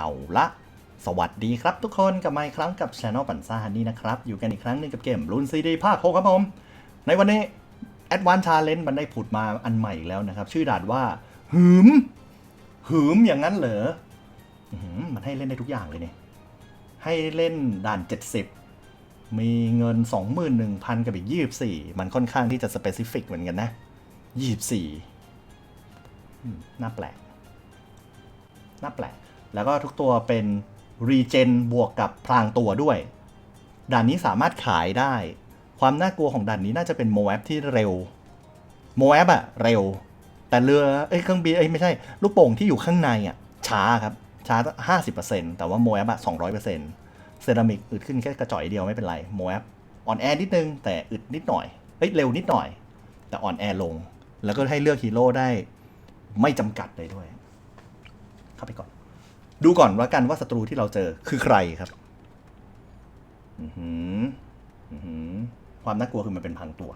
เอาละสวัสดีครับทุกคนกลับมาอีกครั้งกับ Channel ปันซ่าฮันนี่นะครับ อยู่กันอีกครั้งหนึงกับเกมรุนซีดีภาค6ครับผม ในวันนี้ Advanced Challenge มันได้ผุดมาอันใหม่แล้วนะครับ ชื่อด่านว่า หืม หืมอย่างนั้นเหรอมันให้เล่นได้ทุกอย่างเลยเนี่ย ให้เล่นด่าน 70 มีเงิน 21,000 กับอีก 24 มันค่อนข้างที่จะสเปซิฟิกเหมือนกันนะ 24น่าแปลกน่าแปลก แล้วก็ทุกตัวเป็นรีเจนบวกกับพลางตัวด้วย ด่านนี้สามารถขายได้ ความน่ากลัวของด่านนี้น่าจะเป็นโมแอปที่เร็ว โมแอปอะเร็ว แต่เรือเอ้ยเครื่องบินเอ้ยไม่ใช่ ลูกโป่งที่อยู่ข้างในอะช้าครับ ช้า 50%แต่ว่าโมแอปอะ200%เซรามิกอึดขึ้นแค่กระจ่อยเดียวไม่เป็นไร โมแอปอ่อนแอนิดนึง แต่อึดนิดหน่อยเอ้ยเร็วนิดหน่อย แต่อ่อนแอลง แล้วก็ให้เลือกฮีโร่ได้ ไม่จำกัดเลยด้วย เข้าไปก่อน ดูก่อนว่ากันว่าศัตรูที่เราเจอคือใครครับอือหืออือหือความน่ากลัวคือมันเป็นพังตัว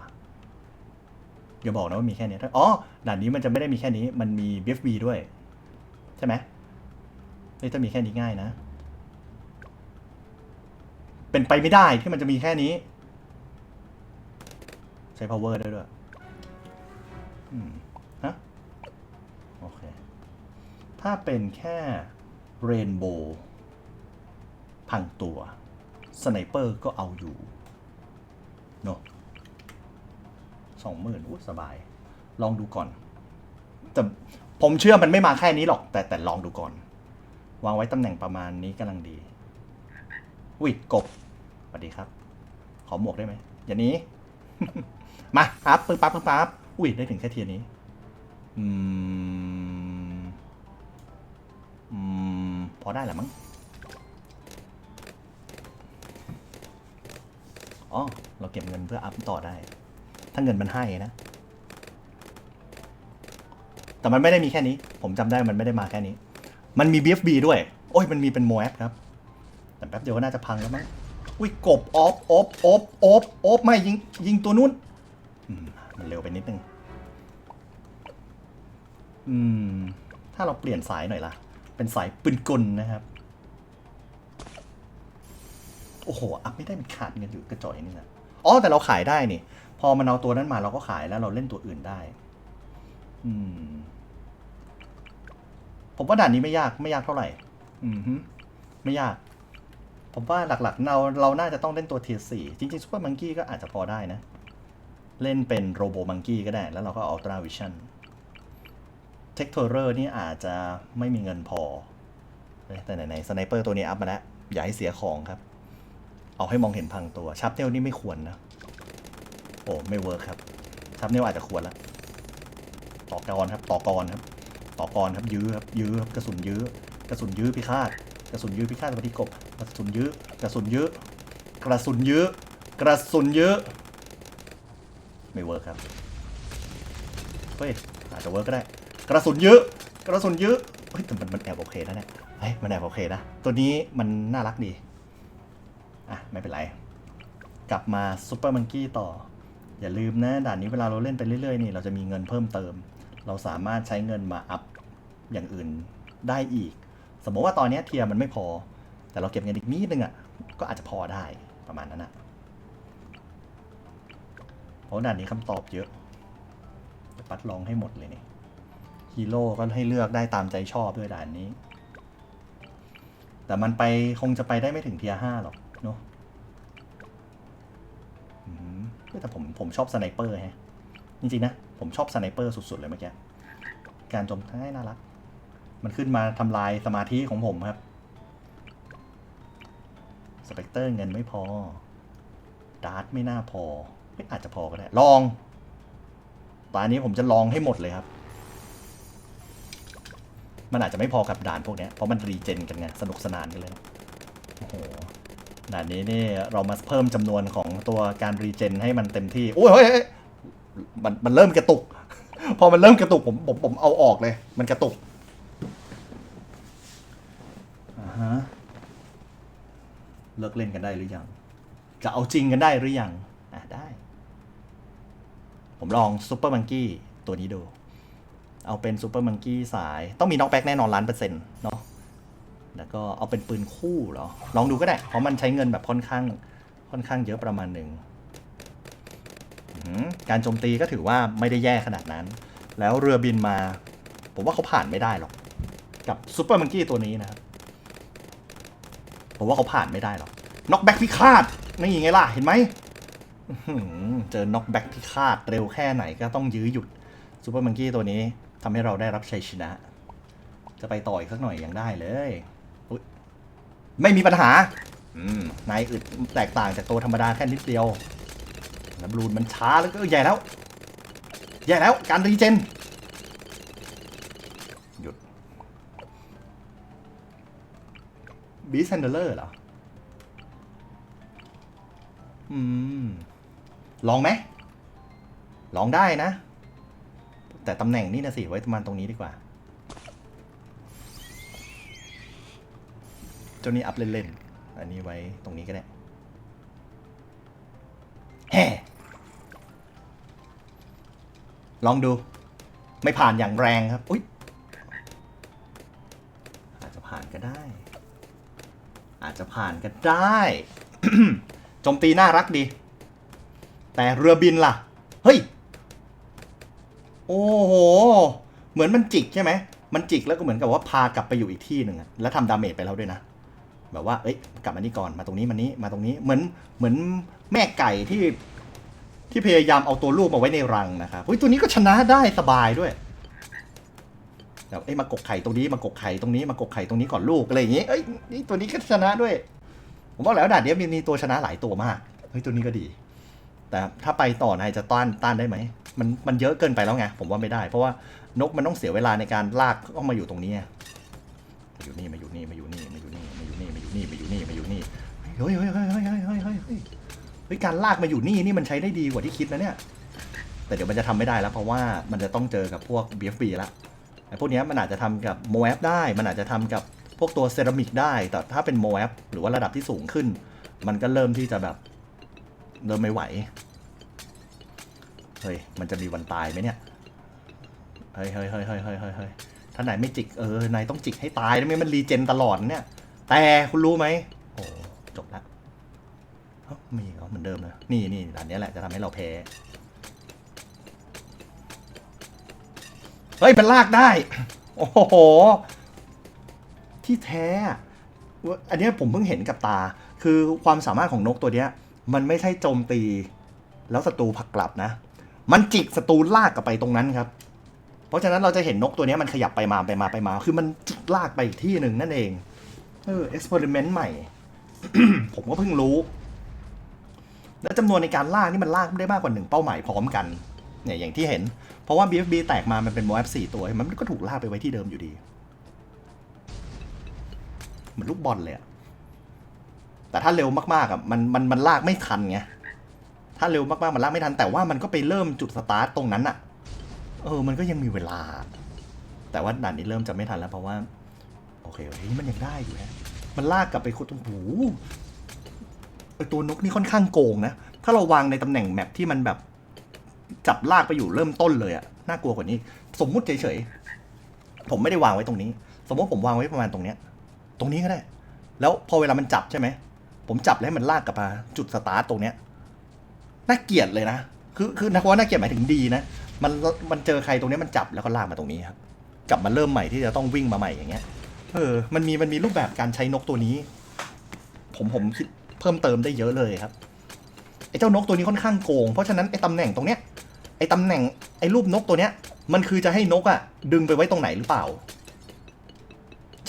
อย่าบอกนะว่ามีแค่นี้อ๋อด่านนี้มันจะไม่ได้มีแค่นี้ มันมี BFB ด้วย ใช่ไหมเฮ้ยถ้ามีแค่นี้ง่ายนะ เป็นไปไม่ได้ที่มันจะมีแค่นี้ ใช้ power ได้ด้วยฮะ โอเค ถ้าเป็นแค่ เรนโบว์พังตัวสไนเปอร์ก็เอาอยู่เนอะสองหมื่นอู้สบาย ลองดูก่อน แต่ผมเชื่อมันไม่มาแค่นี้หรอก แต่แต่ลองดูก่อน วางไว้ตำแหน่งประมาณนี้กำลังดี อุ้ยกบสวัสดีครับ ขอหมวกได้ไหม อย่าหนี้ มาปั๊บปึ๊บปั๊บปึ๊บปั๊บอุ้ยได้ถึงแค่เทียนี้ อืม พอได้แหละมั้ง อ๋อ เราเก็บเงินเพื่ออัพต่อได้ ถ้าเงินมันให้นะ แต่มันไม่ได้มีแค่นี้ ผมจำได้มันไม่ได้มาแค่นี้ มันมี BFB ด้วย โอ้ย มันมีเป็นโมแอปครับ แต่แป๊บเดียวก็น่าจะพังแล้วมั้ง อุ้ย กบออฟออฟออฟออฟออฟไม่ยิง ยิงตัวนู้นมมันเร็วไปนิดนึง อืม ถ้าเราเปลี่ยนสายหน่อยล่ะ เป็นสายปืนกลนะครับ โอ้โห อัพไม่ได้มันขาดเงินอยู่กระจอยนี่นะอ๋อแต่เราขายได้นี่ พอมันเอาตัวนั้นมาเราก็ขายแล้วเราเล่นตัวอื่นได้ อืม ผมว่าด่านนี้ไม่ยากไม่ยากเท่าไหร่ อืมไม่ยาก ผมว่าหลักๆ เราเราน่าจะต้องเล่นตัวเทียสี่จริงๆซูเปอร์มังกี้ก็อาจจะพอได้นะ เล่นเป็นโรโบมังกี้ก็ได้ แล้วเราก็อัลตราวิชั่น เทคโทเรอร์นี่อาจจะไม่มีเงินพอ แต่ไหนๆสไนเปอร์ตัวนี้อัพมาแล้ว อย่าให้เสียของครับ เอาให้มองเห็นพังตัวชับเนลนี่ไม่ควรนะ โอ้ไม่เวิร์คครับชับเนลอาจจะควรละต่อกรครับ ต่อกรครับ ต่อกรครับยื้อครับยื้อครับกระสุนยื้อกระสุนยื้อพิฆาตกระสุนยื้อพิฆาตสวัสดีกบกระสุนยื้อกระสุนยื้อกระสุนยื้อกระสุนยื้อไม่เวิร์คครับเฮ้ยอาจจะเวิร์กก็ได้ กระสุนเยอะ กระสุนเยอะเฮ้ยแต่มันมันแอบโอเคนะเนี่ยเฮ้ยมันแอบโอเคนะ ตัวนี้มันน่ารักดี อะ ไม่เป็นไร กลับมาซูเปอร์มังกี้ต่อ อย่าลืมนะ ด่านนี้เวลาเราเล่นไปเรื่อยๆนี่เราจะมีเงินเพิ่มเติม เราสามารถใช้เงินมาอัพอย่างอื่นได้อีก สมมติว่าตอนนี้เทียมันไม่พอ แต่เราเก็บเงินอีกนิดนึงอะ ก็อาจจะพอได้ประมาณนั้นอะเพราะด่านนี้คำตอบเยอะปัดลองให้หมดเลยเนี่ย ฮีโร่ก็ให้เลือกได้ตามใจชอบด้วยด่านนี้ แต่มันไปคงจะไปได้ไม่ถึงเทียห้าหรอกเนาะแต่ผมผมชอบสไนเปอร์แฮะ จริงๆนะ ผมชอบสไนเปอร์สุดๆเลยเมื่อกี้ การโจมท้ายน่ารัก มันขึ้นมาทำลายสมาธิของผมครับ สเปกเตอร์เงินไม่พอ ดาร์ตไม่น่าพอเฮ้ยอาจจะพอก็ได้ ลองตอนนี้ผมจะลองให้หมดเลยครับ มันอาจจะไม่พอกับด่านพวกนี้เพราะมันรีเจนกันไงสนุกสนานกันเลยโอ้โหด่านนี้นี่เรามาเพิ่มจำนวนของตัวการรีเจนให้มันเต็มที่โอ้ยเฮ้ยเฮ้ยมันมันเริ่มกระตุก พอมันเริ่มกระตุกผมผมผมเอาออกเลย มันกระตุกอ่าฮะเลิกเล่นกันได้หรือยัง จะเอาจริงกันได้หรือยังอะได้ ผมลองซูเปอร์มังกี้ตัวนี้ดู เอาเป็นซูเปอร์มังกี้สาย ต้องมีน็อกแบ็กแน่นอนล้านเปอร์เซ็นต์เนาะแล้วก็เอาเป็นปืนคู่เหรอ ลองดูก็ได้ เพราะมันใช้เงินแบบค่อนข้างค่อนข้างเยอะประมาณหนึ่งการโจมตีก็ถือว่าไม่ได้แย่ขนาดนั้น แล้วเรือบินมา ผมว่าเขาผ่านไม่ได้หรอก กับซูเปอร์มังกี้ตัวนี้นะครับผมว่าเขาผ่านไม่ได้หรอกน็อกแบ็กพิฆาตนี่ไงล่ะ เห็นไหมเจอน็อกแบ็กพิฆาตเร็วแค่ไหนก็ต้องยื้อหยุดซูเปอร์มังกี้ตัวนี้ ทำให้เราได้รับชัยชนะ จะไปต่ออีกสักหน่อยยังได้เลยไม่มีปัญหา อืม นายอึดแตกต่างจากตัวธรรมดาแค่นิดเดียวแล้วบลูนมันช้าแล้วก็ใหญ่แล้ว ใหญ่แล้ว การรีเจน หยุด บีซ a นเดอร์เหรอ อืม ลองไหม ลองได้นะ แต่ตำแหน่งนี่นะสิ ไว้ประมาณตรงนี้ดีกว่า เจ้านี่อัพเล่นๆ อันนี้ไว้ตรงนี้ก็ได้แฮ่ลองดู ไม่ผ่านอย่างแรงครับ อุ๊ย อาจจะผ่านก็ได้ อาจจะผ่านก็ได้โจมตีน่ารักดี แต่เรือบินล่ะ เฮ้ย โอ้โห เหมือนมันจิกใช่ไหม มันจิกแล้วก็เหมือนกับว่าพากลับไปอยู่อีกที่หนึ่งแล้วทำดาเมจไปแล้วด้วยนะ แบบว่า เอ้ย กลับมานี่ก่อน มาตรงนี้มานี้ มาตรงนี้ เหมือน เหมือนแม่ไก่ที่ ที่พยายามเอาตัวลูกมาไว้ในรังนะครับเฮ้ย ตัวนี้ก็ชนะได้สบายด้วยแบบเอ้ย มากกไข่ตรงนี้ มากกไข่ตรงนี้ มากกไข่ตรงนี้ก่อนลูกอะไรอย่างงี้เอ้ย นี่ตัวนี้ก็ชนะด้วย ผมบอกแล้วด่านเนี้ยมีมีตัวชนะหลายตัวมาก เฮ้ย ตัวนี้ก็ดี แต่ถ้าไปต่อนายจะต้าน ต้านได้ไหม มันมันเยอะเกินไปแล้วไงผมว่าไม่ได้ เพราะว่านกมันต้องเสียเวลาในการลากเข้ามาอยู่ตรงนี้มาอยู่นี่มาอยู่นี่มาอยู่นี่มาอยู่นี่มาอยู่นี่มาอยู่นี่มาอยู่นี่มาอยู่นี่เฮ้ยเฮ้ยเฮ้ยเฮ้ยเฮ้ยเฮ้ยเฮ้ยเฮ้ยการลากมาอยู่นี่นี่มันใช้ได้ดีกว่าที่คิดนะเนี่ยแต่เดี๋ยวมันจะทำไม่ได้แล้ว เพราะว่ามันจะต้องเจอกับพวก BFB ละไอ้พวกนี้มันอาจจะทำกับโมแอปได้ มันอาจจะทำกับพวกตัวเซรามิกได้ แต่ถ้าเป็นโมแอปหรือว่าระดับที่สูงขึ้น มันก็เริ่มที่จะแบบเริ่มไม่ไหว เฮ้ย มันจะมีวันตายไหมเนี่ย เฮ้ยเฮ้ยเฮ้ยเฮ้ยเฮ้ยเฮ้ยถ้านายไม่จิก เออ นายต้องจิกให้ตายนะไม่งั้นมันรีเจนตลอดเนี่ย แต่คุณรู้ไหม โอ้จบละเอ้ามีเหรอเหมือนเดิมเลยนี่นี่ด่านนี้แหละจะทำให้เราแพ้ เฮ้ย มันลากได้ โอ้โห ที่แท้ อันนี้ผมเพิ่งเห็นกับตา คือความสามารถของนกตัวเนี้ย มันไม่ใช่โจมตี แล้วศัตรูผลักกลับนะ มันจิกศัตรูลากกลับไปตรงนั้นครับ เพราะฉะนั้นเราจะเห็นนกตัวนี้มันขยับไปมาไปมาไปมา คือมันจิกลากไปอีกที่หนึ่งนั่นเอง เออเอ็กซ์เพร์เมนต์ใหม่ ผมก็เพิ่งรู้ และจำนวนในการลากนี่มันลากได้มากกว่าหนึ่งเป้าหมายพร้อมกัน เนี่ยอย่างที่เห็น เพราะว่า BFB แตกมามันเป็นโมอปสี่ตัว มันก็ถูกลากไปไว้ที่เดิมอยู่ดี เหมือนลูกบอลเลยอะแต่ถ้าเร็วมากๆอะมันมันมันลากไม่ทันไง ถ้าเร็วมากๆมันลากไม่ทัน แต่ว่ามันก็ไปเริ่มจุดสตาร์ตตรงนั้นอะเออ มันก็ยังมีเวลา แต่ว่าด่านนี้เริ่มจะไม่ทันแล้วเพราะว่า โอเคเฮ้ยมันยังได้อยู่นะมันลากกลับไปคุดตรงหูไอตัวนกนี่ค่อนข้างโกงนะ ถ้าเราวางในตำแหน่งแมปที่มันแบบจับลากไปอยู่เริ่มต้นเลยอะน่ากลัวกว่านี้ สมมุติเฉยๆ ผมไม่ได้วางไว้ตรงนี้ สมมติผมวางไว้ประมาณตรงเนี้ย ตรงนี้ก็ได้ แล้วพอเวลามันจับใช่ไหม ผมจับแล้วมันลากกลับมาจุดสตาร์ตตรงเนี้ย น่าเกลียดเลยนะ คือคือนักว่าน่าเกลียดหมายถึงดีนะ มันมันเจอใครตรงนี้มันจับแล้วก็ลากมาตรงนี้ครับ กลับมาเริ่มใหม่ที่จะต้องวิ่งมาใหม่อย่างเงี้ย เออ มันมีมันมีรูปแบบการใช้นกตัวนี้ ผมผมคิดเพิ่มเติมได้เยอะเลยครับ ไอ้เจ้านกตัวนี้ค่อนข้างโกง เพราะฉะนั้นไอ้ตำแหน่งตรงเนี้ย ไอ้ตำแหน่งไอ้รูปนกตัวเนี้ย มันคือจะให้นกอะดึงไปไว้ตรงไหนหรือเปล่า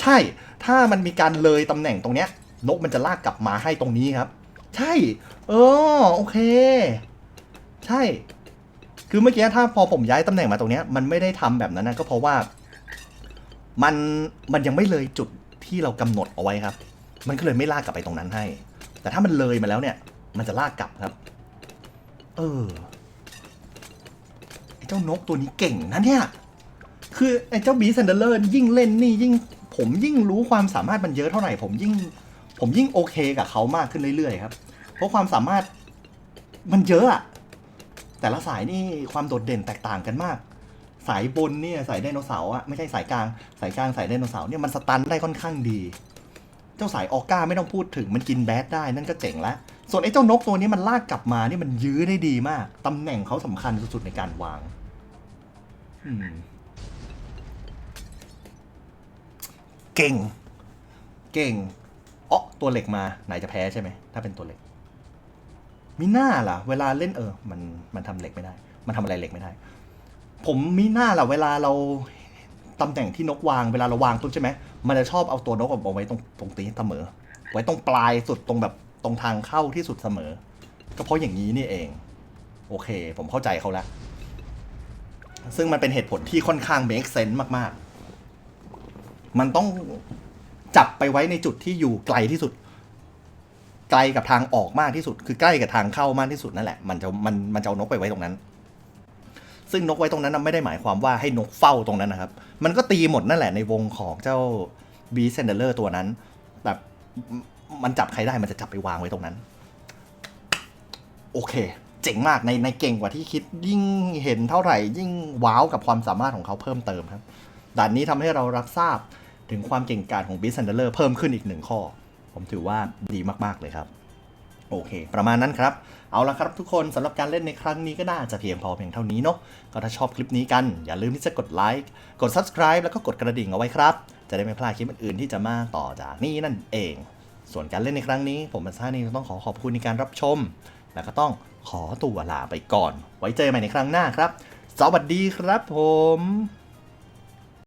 ใช่ ถ้ามันมีการเลยตำแหน่งตรงเนี้ย นกมันจะลากกลับมาให้ตรงนี้ครับ ใช่ เออ โอเค ใช่ คือเมื่อกี้ถ้าพอผมย้ายตำแหน่งมาตรงเนี้ย มันไม่ได้ทำแบบนั้นนะก็เพราะว่า มันมันยังไม่เลยจุดที่เรากำหนดเอาไว้ครับ มันก็เลยไม่ลากกลับไปตรงนั้นให้ แต่ถ้ามันเลยมาแล้วเนี่ย มันจะลากกลับครับ เออไอ้เจ้านกตัวนี้เก่งนะเนี่ย คือไอ้เจ้าบีซันเดอร์เลอร์ยิ่งเล่นนี่ยิ่ง ผมยิ่งรู้ความสามารถมันเยอะเท่าไหร่ ผมยิ่ง ผมยิ่งโอเคกับเขามากขึ้นเรื่อยๆครับ เพราะความสามารถมันเยอะอะแต่ละสายนี่ความโดดเด่นแตกต่างกันมาก สายบนเนี่ยสายไดโนเสาร์อะไม่ใช่สายกลางสายกลางสายไดโนเสาร์เนี่ยมันสตันได้ค่อนข้างดี เจ้าสายออก้าไม่ต้องพูดถึงมันกินแบดได้นั่นก็เจ๋งแล้วส่วนไอ้เจ้านกตัวนี้มันลากกลับมานี่มันยื้อได้ดีมากตำแหน่งเขาสำคัญสุดๆในการวางเก่ง เก่งอ๋อตัวเหล็กมาไหนจะแพ้ใช่ไหมถ้าเป็นตัวเหล็ก มีหน้าล่ะ เวลาเล่นเออ มันมันทำเหล็กไม่ได้ มันทำอะไรเหล็กไม่ได้ ผมมีหน้าล่ะ เวลาเราตำแหน่งที่นกวางเวลาเราวางปุ๊บใช่ไหมมันจะชอบเอาตัวนกเอาไว้ตรงตรงตีเสมอ ไว้ตรงปลายสุดตรงแบบตรงทางเข้าที่สุดเสมอ ก็เพราะอย่างนี้นี่เอง โอเค ผมเข้าใจเขาแล้วซึ่งมันเป็นเหตุผลที่ค่อนข้าง make sense มาก ๆ มันต้องจับไปไว้ในจุดที่อยู่ไกลที่สุด ไกลกับทางออกมากที่สุด คือใกล้กับทางเข้ามากที่สุดนั่นแหละ มันจะมันมันจะเอานกไปไว้ตรงนั้น ซึ่งนกไว้ตรงนั้นไม่ได้หมายความว่าให้นกเฝ้าตรงนั้นนะครับ มันก็ตีหมดนั่นแหละในวงของเจ้าบีเซนเดอร์ตัวนั้นแบบมันจับใครได้มันจะจับไปวางไว้ตรงนั้น โอเค เจ๋งมากในในเก่งกว่าที่คิดยิ่งเห็นเท่าไหร่ ยิ่งว้าวกับความสามารถของเขาเพิ่มเติมครับด่านนี้ทำให้เรารับทราบถึงความเก่งกาจของบิสเซนเดอร์เพิ่มขึ้นอีกหนึ่งข้อ ผมถือว่าดีมากๆเลยครับ โอเค ประมาณนั้นครับ เอาละครับทุกคนสำหรับการเล่นในครั้งนี้ก็น่าจะเพียงพอเพียงเท่านี้เนาะก็ถ้าชอบคลิปนี้กัน อย่าลืมที่จะกดไลค์กด subscribe แล้วก็กดกระดิ่งเอาไว้ครับ จะได้ไม่พลาดคลิปอื่นๆที่จะมาต่อจากนี้นั่นเอง ส่วนการเล่นในครั้งนี้ ผมบันซ่านี่ต้องขอขอบคุณในการรับชม แล้วก็ต้องขอตัวลาไปก่อน ไว้เจอกันใหม่ในครั้งหน้าครับ สวัสดีครับผม